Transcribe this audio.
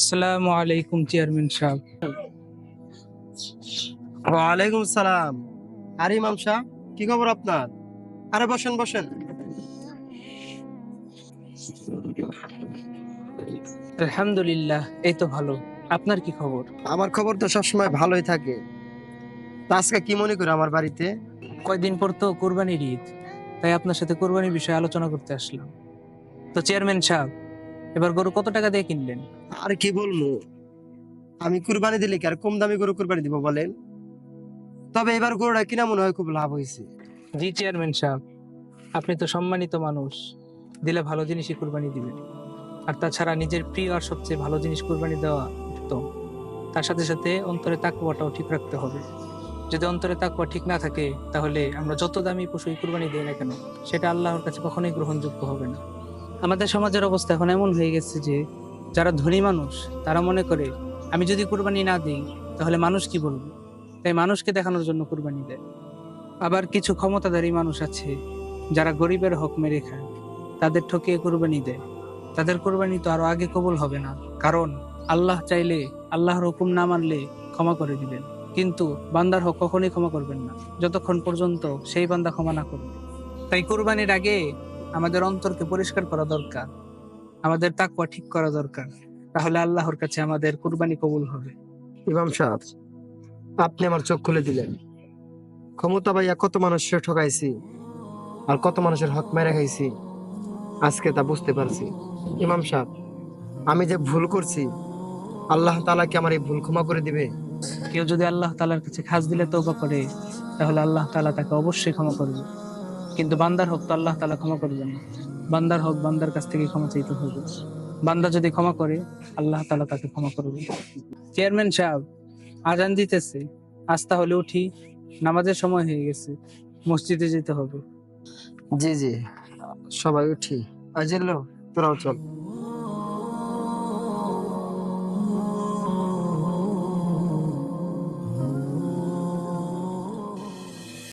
আসসালামু আলাইকুম চেয়ারম্যান সাহেব। ওয়ালাইকুম সালাম। আরে ইমাম শাহ কি খবর আপনার? আরে বসেন বসেন। আলহামদুলিল্লাহ এই তো ভালো। আপনার কি খবর? আমার খবর তো সবসময় ভালোই থাকে। তা আজকে কি মনে করে আমার বাড়িতে? কয়দিন পর তো কোরবানির ঈদ। তাই আপনার সাথে কোরবানির বিষয়ে আলোচনা করতে আসলাম। তো চেয়ারম্যান সাহেব এবার গরু কত টাকা দিয়ে কিনলেন? আর কি বলব? আমি কুরবানি দিলে কি আর কম দামি গরু কুরবানি দিব বলেন? তবে এবার গরুটা কিনা মনে হয় খুব লাভ হয়েছে জি চেয়ারম্যান সাহেব, আপনি তো সম্মানিত মানুষ, দিলে ভালো জিনিসই কুরবানি দিবেন। আর তাছাড়া নিজের প্রিয় আর সবচেয়ে ভালো জিনিস কুরবানি দেওয়া উত্তম। তার সাথে সাথে অন্তরে তাকুয়াটাও ঠিক রাখতে হবে। যদি অন্তরে তাকুয়া ঠিক না থাকে, তাহলে আমরা যত দামি পশুই কুরবানি দিই না কেন, সেটা আল্লাহর কাছে কখনোই গ্রহণযোগ্য হবে না। আমাদের সমাজের অবস্থা এখন এমন হয়ে গেছে যে যারা ধনী মানুষ, তারা মনে করে, আমি যদি কোরবানি না দিই, তাহলে মানুষ কি বলবে? তাই মানুষকে দেখানোর জন্য কোরবানি দেয়। আবার কিছু ক্ষমতাধারী মানুষ আছে, যারা গরিবের হক মেরে খায়। তাদের ঠকিয়ে কোরবানি দেয়। তাদের কোরবানি তো আরও আগে কবুল হবে না, কারণ আল্লাহ চাইলে আল্লাহর হুকুম না মানলে ক্ষমা করে দিবেন। কিন্তু বান্দার হক কখনোই ক্ষমা করবেন না। যতক্ষণ পর্যন্ত সেই বান্দা ক্ষমা না করবে। তাই কোরবানির আগে আমাদের অন্তরকে পরিষ্কার করা দরকার। আমাদের তাকুয়া ঠিক করা দরকার। তাহলে আল্লাহর কাছে আমাদের কুরবানি কবুল হবে। ইমাম সাহেব আপনি আমার চোখ খুলে দিলেন। ক্ষমতা ভাইয়া কত মানুষের ঠকাইছি আর কত মানুষের হক মেরে খাইছি আজকে তা বুঝতে পারছি। ইমাম সাহেব আমি যে ভুল করছি আল্লাহ তাআলা কি আমার এই ভুল ক্ষমা করে দিবে? কেউ যদি আল্লাহ তালার কাছে খাস দিলে তৌবা করে তাহলে আল্লাহ তালা তাকে অবশ্যই ক্ষমা করবে। কিন্তু বান্দার হক তো আল্লাহ তালা ক্ষমা করবেন না। বান্দার হক, বান্দার কাছ থেকে ক্ষমা চাইতে হবে। বান্দা যদি ক্ষমা করে, আল্লাহ তালা তাকে ক্ষমা করবে। চেয়ারম্যান সাহেব, আজান দিতেছে। আজ তাহলে উঠি, নামাজের সময় হয়ে গেছে, মসজিদে যেতে হবে। জি জি, সবাই উঠি। আজিল্লো তোরাও চল।